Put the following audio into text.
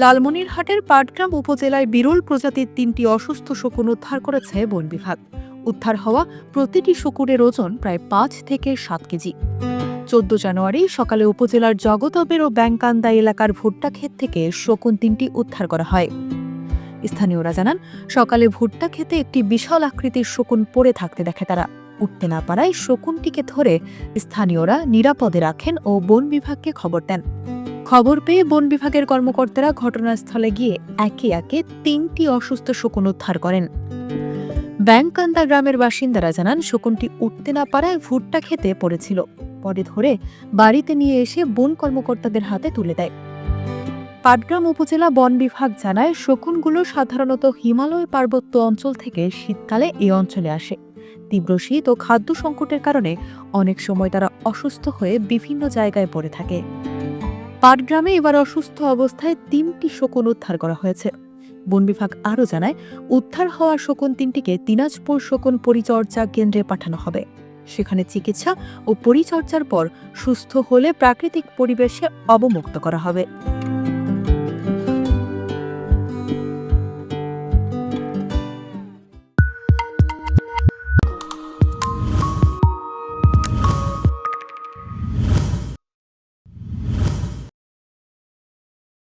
লালমনিরহাটের পাটগ্রাম উপজেলায় বিরল প্রজাতির তিনটি অসুস্থ শকুন উদ্ধার করেছে বন বিভাগ। উদ্ধার হওয়া প্রতিটি শকুনের ওজন প্রায় পাঁচ থেকে সাত কেজি। চোদ্দ জানুয়ারি সকালে উপজেলার জগতবের ও ব্যাংকান্দা এলাকার ভুট্টা ক্ষেত থেকে শকুন তিনটি উদ্ধার করা হয়। স্থানীয়রা জানান, সকালে ভুট্টা খেতে একটি বিশাল আকৃতির শকুন পড়ে থাকতে দেখে তারা। উঠতে না পারায় শকুনটিকে ধরে স্থানীয়রা নিরাপদে রাখেন ও বন বিভাগকে খবর দেন। খবর পেয়ে বন বিভাগের কর্মকর্তারা ঘটনাস্থলে গিয়ে একে একে তিনটি অসুস্থ শকুন উদ্ধার করেন। ব্যাংকান্দা গ্রামের বাসিন্দারা জানান, শকুনটি উঠতে না পারায় ভুট্টা খেতে পড়েছিল। পরে ধরে বাড়িতে নিয়ে এসে বন কর্মকর্তাদের হাতে তুলে দেয়। পাটগ্রাম উপজেলা বন বিভাগ জানায়, শকুনগুলো সাধারণত হিমালয় পার্বত্য অঞ্চল থেকে শীতকালে এই অঞ্চলে আসে। তীব্র শীত ও খাদ্য সংকটের কারণে অনেক সময় তারা অসুস্থ হয়ে বিভিন্ন জায়গায় পড়ে থাকে। পাটগ্রামে এবার অসুস্থ অবস্থায় তিনটি শকুন উদ্ধার করা হয়েছে। বন বিভাগ আরও জানায়, উদ্ধার হওয়া শকুন তিনটিকে দিনাজপুর শকুন পরিচর্যা কেন্দ্রে পাঠানো হবে। সেখানে চিকিৎসা ও পরিচর্যার পর সুস্থ হলে প্রাকৃতিক পরিবেশে অবমুক্ত করা হবে।